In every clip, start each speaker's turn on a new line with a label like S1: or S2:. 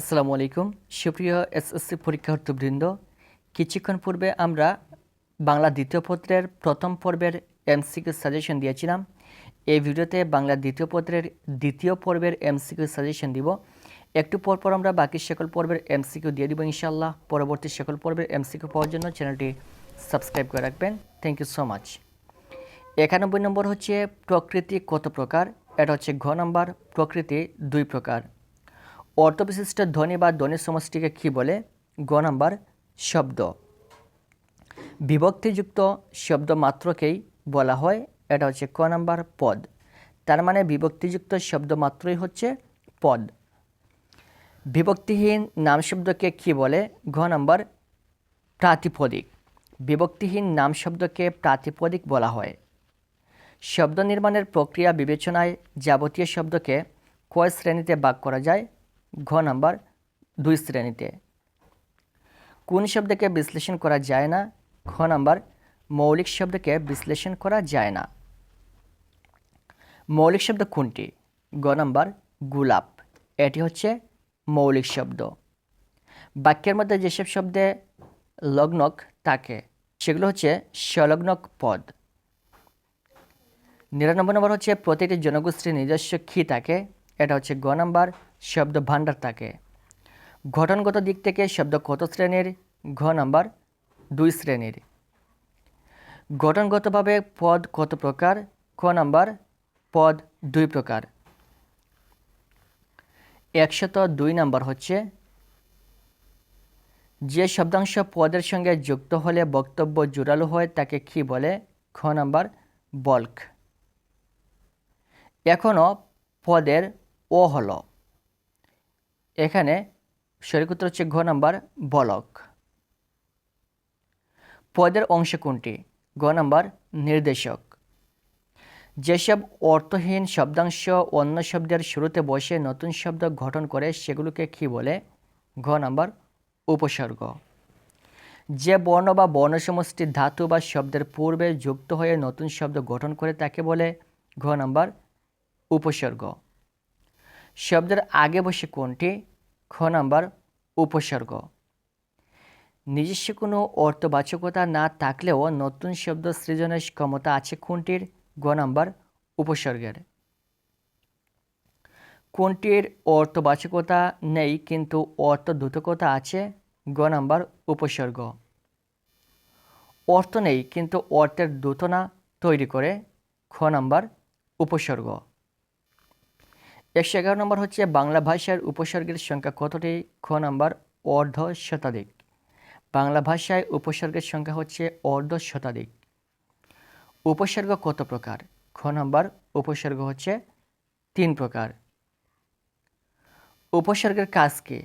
S1: আসসালামু আলাইকুম। সুপ্রিয় এসএসসি পরীক্ষার্থীবৃন্দ, কিছুক্ষণ পূর্বে আমরা বাংলা দ্বিতীয় পত্রের প্রথম পর্বের এমসিকিউ সাজেশন দিয়েছিলাম। এই ভিডিওতে বাংলা দ্বিতীয় পত্রের দ্বিতীয় পর্বের এমসিকিউ সাজেশন দিব। একটু পর পর আমরা বাকি সকল পর্বের এমসিকিউ দিয়ে দিব ইনশাল্লাহ পরবর্তী সকল পর্বের এমসিকিউ পাওয়ার জন্য চ্যানেলটি সাবস্ক্রাইব করে রাখবেন। থ্যাংক ইউ সো মাচ একানব্বই নম্বর হচ্ছে প্রকৃতি কত প্রকার? এটা হচ্ছে ঘ নম্বর, প্রকৃতি দুই প্রকার। অর্থবিশিষ্ট ধ্বনি বা ধ্বনি সমষ্টিকে কী বলে? গ নাম্বার, শব্দ। বিভক্তিযুক্ত শব্দ মাত্রকেই বলা হয়, এটা হচ্ছে ক নাম্বার, পদ। তার মানে বিভক্তিযুক্ত শব্দ মাত্রই হচ্ছে পদ। বিভক্তিহীন নাম শব্দকে কী বলে? ঘ নাম্বার, প্রাতিপদিক। বিভক্তিহীন নাম শব্দকে প্রাতিপদিক বলা হয়। শব্দ নির্মাণের প্রক্রিয়া বিবেচনায় যাবতীয় শব্দকে কয় শ্রেণীতে ভাগ করা যায়। ঘ নাম্বার দুই শ্রেণীতে। কোন শব্দকে বিশ্লেষণ করা যায় না? খ নাম্বার, মৌলিক শব্দকে বিশ্লেষণ করা যায় না। মৌলিক শব্দ কোনটি? গ নাম্বার, গুলাপ। এটি হচ্ছে মৌলিক শব্দ। বাক্যের মধ্যে যেসব শব্দে লগ্নক থাকে, সেগুলো হচ্ছে সংলগ্নক পদ। নিরানব্বই নম্বর হচ্ছে প্রতিটি জনগোষ্ঠীর নিজস্ব খি থাকে? এটা হচ্ছে গ নাম্বার শব্দ ভাণ্ডার থাকে গঠনগত দিক থেকে শব্দ কত শ্রেণির? ঘ নাম্বার দুই শ্রেণির। গঠনগতভাবে পদ কত প্রকার? ক নাম্বার পদ দুই প্রকার। একশত দুই নাম্বার হচ্ছে যে শব্দাংশ পদের সঙ্গে যুক্ত হলে বক্তব্য জোরালো হয় তাকে কি বলে? খ নাম্বার বল্ক। এখনও পদের ও হলো। এখানে সঠিক উত্তর হচ্ছে ঘ নাম্বার বলক। পদের অংশ কোনটি? গ নাম্বার নির্দেশক। যেসব অর্থহীন শব্দাংশ অন্য শব্দের শুরুতে বসে নতুন শব্দ গঠন করে সেগুলোকে কি বলে? ঘ নাম্বার উপসর্গ। যে বর্ণ বা বর্ণসমষ্টি ধাতু বা শব্দের পূর্বে যুক্ত হয়ে নতুন শব্দ গঠন করে তাকে বলে ঘ নাম্বার উপসর্গ। শব্দের আগে বসে কোনটি? খ নাম্বার, উপসর্গ। নিজস্ব কোনো অর্থবাচকতা না থাকলেও নতুন শব্দ সৃজনের ক্ষমতা আছে কোনটির? গ নাম্বার, উপসর্গের। কোনটির অর্থবাচকতা নেই কিন্তু অর্থ দ্রুতকতা আছে? গ নাম্বার, উপসর্গ। অর্থ নেই কিন্তু অর্থের দ্যুতনা তৈরি করে। খ নাম্বার, উপসর্গ। একশো এগারো নম্বর হচ্ছে বাংলা ভাষার উপসর্গের সংখ্যা কতটি? খ নাম্বার, অর্ধ শতাধিক। বাংলা ভাষায় উপসর্গের সংখ্যা হচ্ছে অর্ধ শতাধিক। উপসর্গ কত প্রকার? খ নাম্বার, উপসর্গ হচ্ছে তিন প্রকার। উপসর্গের কাজ কি?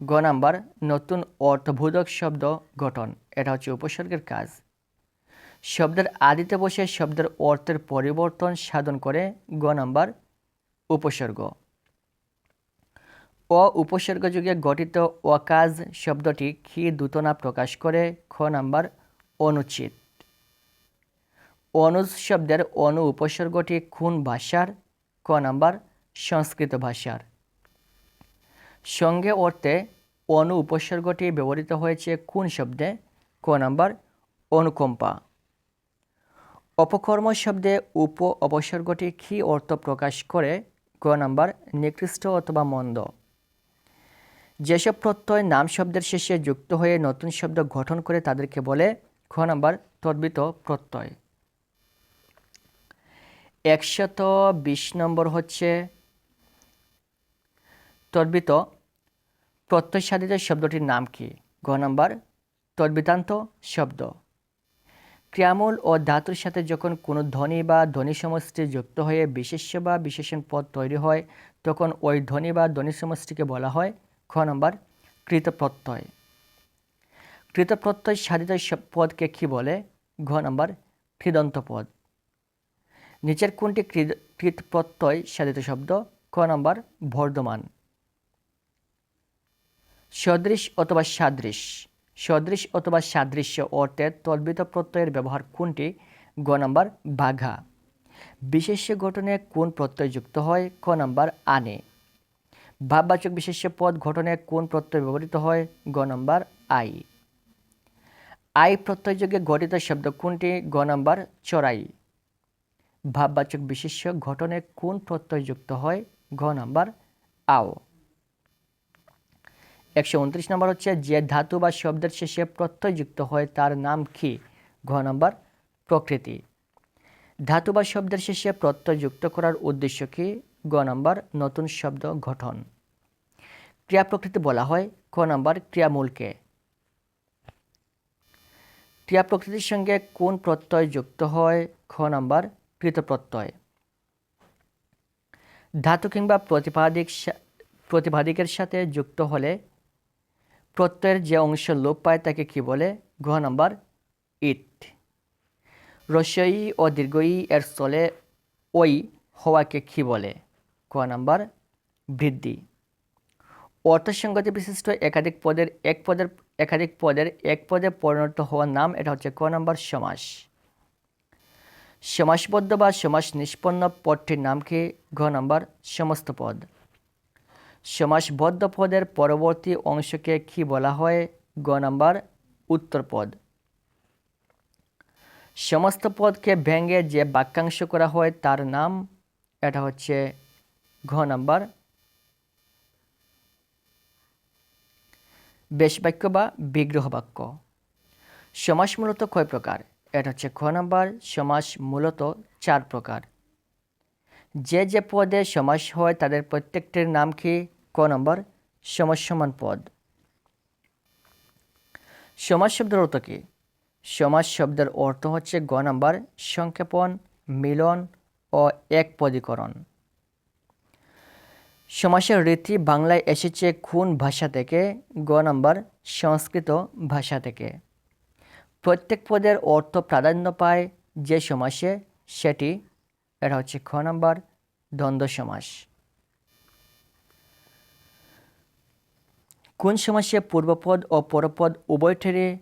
S1: গ নাম্বার, নতুন অর্থবোধক শব্দ গঠন, এটা হচ্ছে উপসর্গের কাজ। শব্দের আদিতে বসে শব্দের অর্থের পরিবর্তন সাধন করে গ নাম্বার উপসর্গ। অ উপসর্গ যুগে গঠিত অকাজ শব্দটি কি দূতনা প্রকাশ করে? খ নাম্বার অনুচিত অনুজ শব্দের অনু উপসর্গটি কোন ভাষার? ক নাম্বার, সংস্কৃত ভাষার। সঙ্গে অর্থে, অনু উপসর্গটি ব্যবহৃত হয়েছে কোন শব্দে? ক নাম্বার, অনুকম্পা। অপকর্ম শব্দে উপ অপসর্গটি কী অর্থ প্রকাশ করে? ক নাম্বার, নিকৃষ্ট অথবা মন্দ। যেসব প্রত্যয় নাম শব্দের শেষে যুক্ত হয়ে নতুন শব্দ গঠন করে তাদেরকে বলে, খ নাম্বার, তদ্বিত প্রত্যয়। একশত বিশ নম্বর হচ্ছে, তদ্বিত প্রত্যয় সাধিত শব্দটির নাম কি? গ নাম্বার, তদ্বিতান্ত শব্দ। ক্রিয়ামূল ও ধাতুর সাথে যখন কোনো ধ্বনি বা ধ্বনি সমষ্টি যুক্ত হয়ে বিশেষ্য বা বিশেষণ পদ তৈরি হয়, তখন ওই ধ্বনি বা ধ্বনি সমষ্টিকে বলা হয় খ নম্বর কৃতপ্রত্যয়। কৃতপ্রত্যয় সাধিত পদকে কী বলে? ঘ নম্বর কৃদন্ত পদ। নিচের কোনটি কৃত কৃতপ্রত্যয় সাধিত শব্দ? ক নম্বর বর্ধমান সদৃশ অথবা সাদৃশ। সদৃশ অথবা সাদৃশ্য অর্থে তদ্বিত প্রত্যয়ের ব্যবহার কোনটি? গ নম্বর, বাঘা। বিশেষ্য গঠনে কোন প্রত্যয় যুক্ত হয়? ক নম্বর, আনে। ভাববাচক বিশেষ্য পদ গঠনে কোন প্রত্যয় ব্যবহৃত হয়? গ নম্বর, আই। আই প্রত্যয়যোগে গঠিত শব্দ কোনটি? গ নম্বর, চড়াই। ভাববাচক বিশেষ্য গঠনে কোন প্রত্যয় যুক্ত হয়? ঘ নম্বর, আও। একশো উনত্রিশ নম্বর হচ্ছে, যে ধাতু বা শব্দের শেষে প্রত্যয় যুক্ত হয়, তার নাম কি? ঘ নম্বর, প্রকৃতি। ধাতু বা শব্দের শেষে প্রত্যয় যুক্ত করার উদ্দেশ্য কি? গ নম্বর, নতুন শব্দ গঠন। ক্রিয়া প্রকৃতি বলা হয় ক নম্বর, ক্রিয়ামূলকে। ক্রিয়া প্রকৃতির সঙ্গে কোন প্রত্যয় যুক্ত হয়? খ নম্বর কৃত প্রত্যয় ধাতু কিংবা প্রতিপাদিক প্রতিপাদিকের সাথে যুক্ত হলে প্রত্যয়ের যে অংশ লোপ পায় তাকে কি বলে? ঘ নম্বর ইট রসই ও দীর্ঘই এর স্থলে ওই হওয়াকে কি বলে? ক নম্বর বৃদ্ধি। অর্থসঙ্গতি বিশিষ্ট একাধিক পদের এক পদের, একাধিক পদের এক পদে পরিণত হওয়ার নাম এটা হচ্ছে ক নম্বর সমাস। সমাসবদ্ধ বা সমাস নিষ্পন্ন পদটির নাম কি? ঘ নম্বর সমস্ত পদ। সমাসবদ্ধ পদের পরবর্তী অংশকে কি বলা হয়? গ নম্বর উত্তর পদ সমস্ত পদকে ভেঙে যে বাক্যাংশ করা হয় তার নাম, এটা হচ্ছে ঘ নম্বর। বেশ বাক্য বা বিগ্রহ বাক্য সমাস মূলত কয় প্রকার? এটা হচ্ছে খ নম্বর, সমাস মূলত চার প্রকার। যে যে পদে সমাস হয় তাদের প্রত্যেকটির নাম কি? ক নম্বর? সমাসমান পদ। সমাজ শব্দের অর্থ কী? সমাজ শব্দের অর্থ হচ্ছে গ নম্বর, সংক্ষেপণ, মিলন ও এক পদীকরণ সমাসের রীতি বাংলায় এসেছে খুন ভাষা থেকে? গ নম্বর, সংস্কৃত ভাষা থেকে। প্রত্যেক পদের অর্থ প্রাধান্য পায় যে সমাসে সেটি, এটা হচ্ছে খ নম্বর, দ্বন্দ্ব সমাস কোন সমাসে পূর্বপদ ও পরপদ উভয়টিরই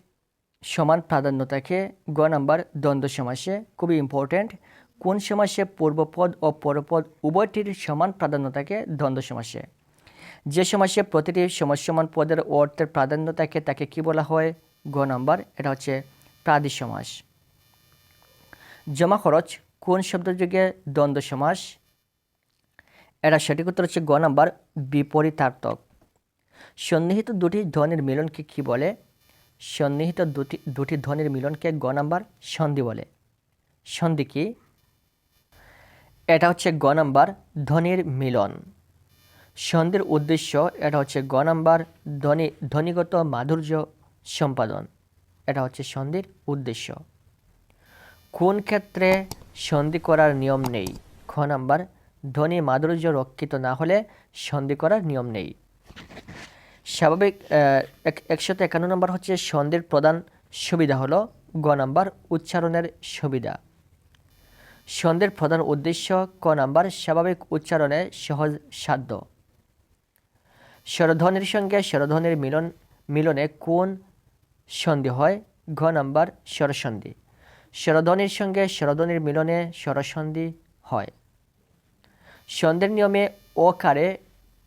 S1: সমান প্রাধান্য থাকে গ নাম্বার দ্বন্দ্ব সমাসে? খুবই ইম্পর্ট্যান্ট কোন সমাসে পূর্বপদ ও পরপদ উভয়টির সমান প্রাধান্য থাকে দ্বন্দ্ব সমাসে? যে সমাসে প্রতিটি সমান পদের অর্থের প্রাধান্য থাকে তাকে কি বলা হয়? গ নাম্বার। এটা হচ্ছে প্রাদি সমাস। জমা খরচ কোন শব্দযুগে দ্বন্দ্ব সমাস? এটা সঠিক উত্তর হচ্ছে গ নাম্বার বিপরীতার্থক। সন্নিহিত দুটি ধ্বনির মিলনকে কি বলে? সন্নিহিত দুটি দুটি ধ্বনির মিলনকে গ নাম্বার সন্ধি বলে। সন্ধি কি? এটা হচ্ছে গ নাম্বার ধ্বনির মিলন। সন্ধির উদ্দেশ্য এটা হচ্ছে গ নাম্বার ধ্বনি, ধ্বনিগত মাধুর্য সম্পাদন। এটা হচ্ছে সন্ধির উদ্দেশ্য। কোন ক্ষেত্রে সন্ধি করার নিয়ম নেই? খ নাম্বার ধ্বনি মাধুর্য রক্ষিত না হলে সন্ধি করার নিয়ম নেই। স্বাভাবিক একশত একান্ন নম্বর হচ্ছে সন্ধির প্রধান সুবিধা হলো গ নাম্বার উচ্চারণের সুবিধা। সন্ধির প্রধান উদ্দেশ্য ক নাম্বার স্বাভাবিক উচ্চারণে সহজ সাধ্য। স্বরধ্বনির সঙ্গে স্বরধ্বনির মিলন, মিলনে কোন সন্ধি হয়? ঘ নাম্বার স্বরসন্ধি। স্বরধ্বনির সঙ্গে স্বরধ্বনির মিলনে স্বরসন্ধি হয়। সন্ধির নিয়মে ওকারে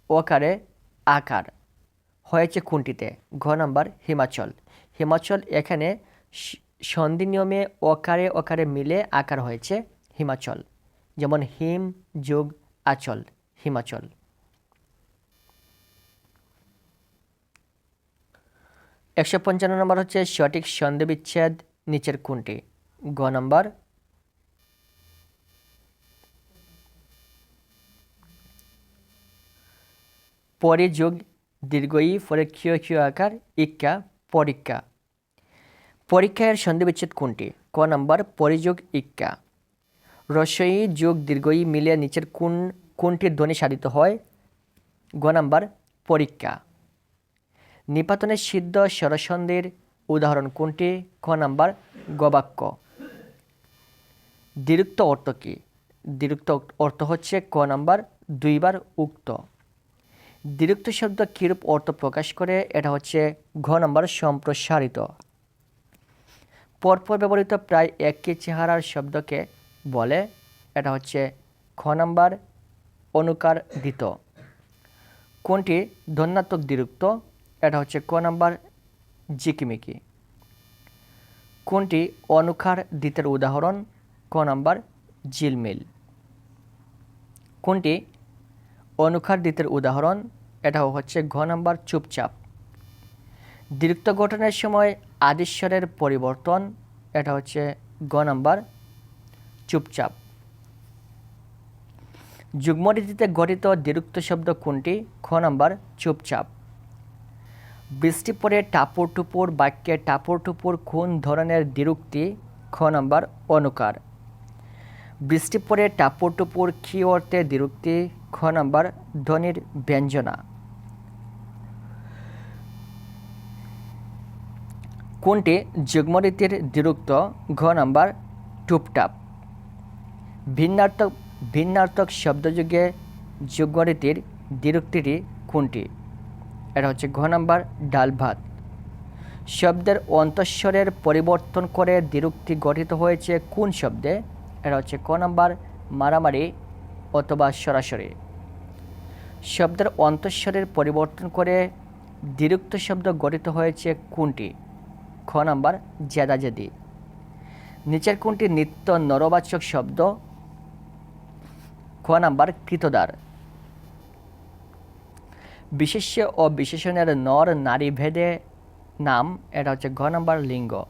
S1: ওকারে আকার। হয়েছে কোনটিতে? ঘ নাম্বার, হিমাচল। হিমাচল এখানে সন্ধি নিয়মে অকারে অকারে মিলে আকার হয়েছে হিমাচল। যেমন হিম, যোগ, আচল, হিমাচল। একশো পঞ্চান্ন নম্বর হচ্ছে সঠিক সন্ধি বিচ্ছেদ নিচের কোনটি? গ নম্বর। পরে যোগ দীর্ঘই পরে ক্ষীয় ক্ষীয় আকার, ইক্কা পরীক্ষা পরীক্ষার সন্ধিবিচ্ছেদ কোনটি? ক নম্বর, পরিযোগ, ইক্কা। রসই যোগ দীর্ঘই মিলে নিচের কোন কোনটির ধ্বনি সাধিত হয়? গ নম্বর পরীক্ষা নিপাতনের সিদ্ধ স্বরসন্ধির উদাহরণ কোনটি? ক নম্বর গবাক্য দ্বিরুক্ত অর্থ কী? দ্বিরুক্ত অর্থ হচ্ছে ক নম্বর, দুইবার উক্ত। দ্বিরুক্ত শব্দ কীরূপ অর্থ প্রকাশ করে? এটা হচ্ছে ঘ নম্বর সম্প্রসারিত। পরপর ব্যবহৃত প্রায় একই চেহারার শব্দকে বলে, এটা হচ্ছে খ নম্বর অনুকার দিত কোনটি ধন্যাত্মক দ্বিরুক্ত? এটা হচ্ছে ক নাম্বার জিকিমিকি। কোনটি অনুকার দ্বিতের উদাহরণ? ক নাম্বার জিলমিল। কোনটি অনুখার দ্বিতের উদাহরণ এটা হচ্ছে ঘ নাম্বার চুপচাপ। দ্বিরুক্ত গঠনের সময় আদিশ্বরের পরিবর্তন, এটা হচ্ছে গ নাম্বার চুপচাপ। যুগ্মরীতিতে গঠিত দ্বিরুক্ত শব্দ কোনটি? খ নম্বর চুপচাপ। বৃষ্টি পরে টাপুর টুপুর, বাক্যে টাপুর টুপুর কোন ধরনের দ্বিরুক্তি? খ নাম্বার অনুকার। বৃষ্টি পরে টাপুর টুপুর কি অর্থে দ্বিরুক্তি, খ নাম্বার ধ্বনির ব্যঞ্জনা। কোনটি যুগ্মরীতির দ্বিরুক্ত, ঘ নাম্বার, টুপটাপ। ভিন্নার্থক ভিন্নার্থক শব্দযুগে যুগ্মরীতির দ্বিরুক্তিটি কোনটি? এটা হচ্ছে ঘ নাম্বার, ডাল ভাত। শব্দের অন্তঃস্বরের পরিবর্তন করে দ্বিরুক্তি গঠিত হয়েছে কোন শব্দে? এটা হচ্ছে ক নাম্বার, মারামারি অথবা সরাসরি। শব্দের অন্তঃস্বরের পরিবর্তন করে দ্বিরুক্ত শব্দ গঠিত হয়েছে কোনটি? খ নাম্বার, জেদাজেদি। নিচের কোনটি নিত্য নরবাচক শব্দ? খ নাম্বার, কৃতদার। বিশেষ্য ও বিশেষণের নর নারী ভেদে নাম, এটা হচ্ছে ঘ নাম্বার, লিঙ্গ।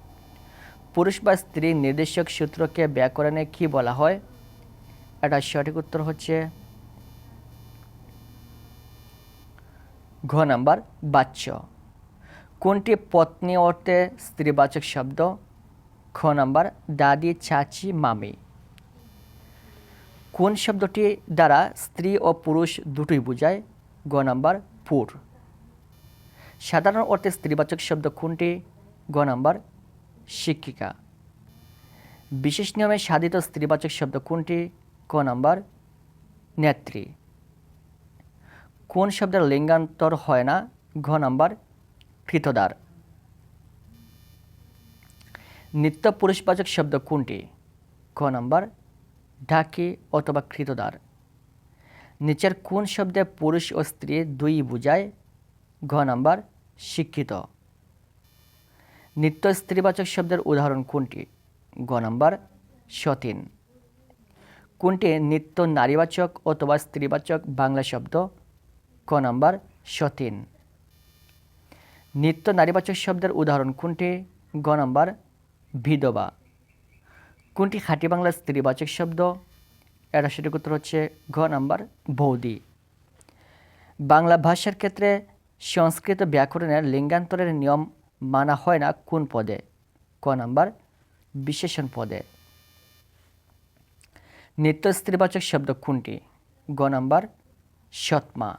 S1: পুরুষ বা স্ত্রী নির্দেশক সূত্রকে ব্যাকরণে কি বলা হয়? এটা সঠিক উত্তর হচ্ছে ঘ নাম্বার, বাচ্য। কোনটি পত্নী অর্থে স্ত্রীবাচক শব্দ? খ নাম্বার, দাদি, চাচি, মামি। কোন শব্দটি দ্বারা স্ত্রী ও পুরুষ দুটোই বোঝায়? গ নাম্বার, পুর। সাধারণ অর্থে স্ত্রীবাচক শব্দ কোনটি? গ নাম্বার শিক্ষিকা। বিশেষ নিয়মে সাধিত স্ত্রীবাচক শব্দ কোনটি? ক নাম্বার, নেত্রী। কোন শব্দের লিঙ্গান্তর হয় না? ঘ নাম্বার, কৃতদার। নিত্য পুরুষবাচক শব্দ কোনটি? ক নাম্বার ঢাকি অথবা কৃতদার। নিচের কোন শব্দে পুরুষ ও স্ত্রী দুই বোঝায়? ঘ নাম্বার, শিক্ষিত। নিত্য স্ত্রীবাচক শব্দের উদাহরণ কোনটি? গ নাম্বার, সতীন। কোনটি নিত্য নারীবাচক অথবা স্ত্রীবাচক বাংলা শব্দ? ক নাম্বার, সতীন। নিত্য নারীবাচক শব্দের উদাহরণ কোনটি? গ নাম্বার, বিধবা। কোনটি খাঁটি বাংলার স্ত্রীবাচক শব্দ? এটা সঠিক উত্তর হচ্ছে ঘ নাম্বার, বৌদি। বাংলা ভাষার ক্ষেত্রে সংস্কৃত ব্যাকরণের লিঙ্গান্তরের নিয়ম মানা হয় না কোন পদে? ক নাম্বার, বিশেষণ পদে। নিত্য স্ত্রীবাচক শব্দ কোনটি? গ নাম্বার, সৎমা।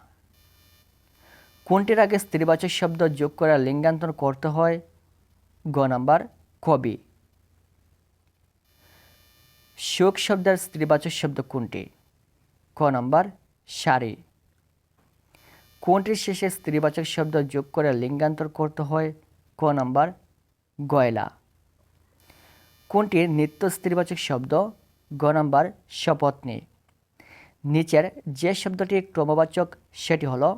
S1: কোনটির আগে স্ত্রীবাচক শব্দ যোগ করে লিঙ্গান্তর করতে হয়? গ নাম্বার, কবি। শোক শব্দের স্ত্রীবাচক শব্দ কোনটি? ক নাম্বার শাড়ি কোনটির শেষে স্ত্রীবাচক শব্দ যোগ করে লিঙ্গান্তর করতে হয়? ক নাম্বার, গয়লা। কোনটির নিত্য স্ত্রীবাচক শব্দ? গ নাম্বার, শপথনি। নিচের যে শব্দটি ক্রমবাচক, সেটি হল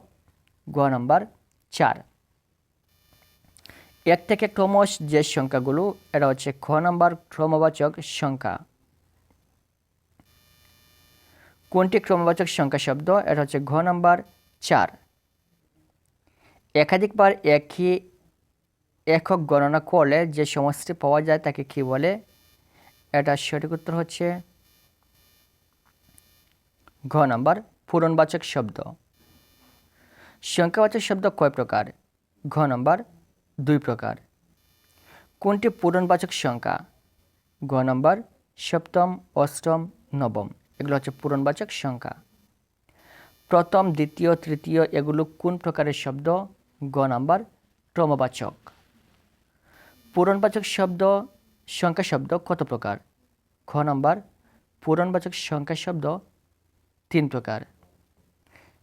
S1: গ নাম্বার, চার। এক থেকে ক্রমশ যে সংখ্যাগুলো এটা হচ্ছে খ নাম্বার ক্রমবাচক সংখ্যা। কোনটি ক্রমবাচক সংখ্যা শব্দ? এটা হচ্ছে ঘ নাম্বার, চার। একাধিকবার একই একক গণনা করলে যে সমষ্টি পাওয়া যায় তাকে কি বলে? এটা সঠিক উত্তর হচ্ছে ঘ নাম্বার, পূরণবাচক শব্দ। সংখ্যাবাচক শব্দ কয় প্রকার? ঘ নাম্বার, দুই প্রকার। কোনটি পূরণবাচক সংখ্যা? গ নম্বর, সপ্তম, অষ্টম, নবম। এগুলো হচ্ছে পূরণবাচক সংখ্যা। প্রথম, দ্বিতীয়, তৃতীয়, এগুলো কোন প্রকারের শব্দ? গ নাম্বার, ক্রমবাচক। পূরণবাচক শব্দ, সংখ্যা শব্দ কত প্রকার? খ নম্বর, পূরণবাচক সংখ্যা শব্দ তিন প্রকার।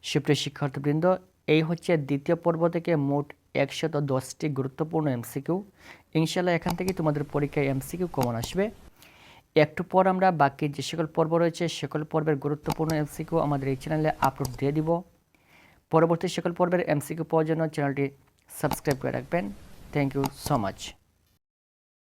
S1: সুপ্রিয় শিক্ষার্থীবৃন্দ, এই হচ্ছে দ্বিতীয় পর্ব থেকে মোট একশত দশটি গুরুত্বপূর্ণ এমসিকিউ ইনশাল্লাহ এখান থেকে তোমাদের পরীক্ষায় এমসিকিউ কমন আসবে। একটু পর আমরা বাকি যে সকল পর্ব রয়েছে, সকল পর্বের গুরুত্বপূর্ণ এমসিকিউ আমাদের এই চ্যানেলে আপলোড দিয়ে দিব। পরবর্তী সকল পর্বের এমসিকিউ পাওয়ার জন্য চ্যানেলটি সাবস্ক্রাইব করে রাখবেন। Thank you so much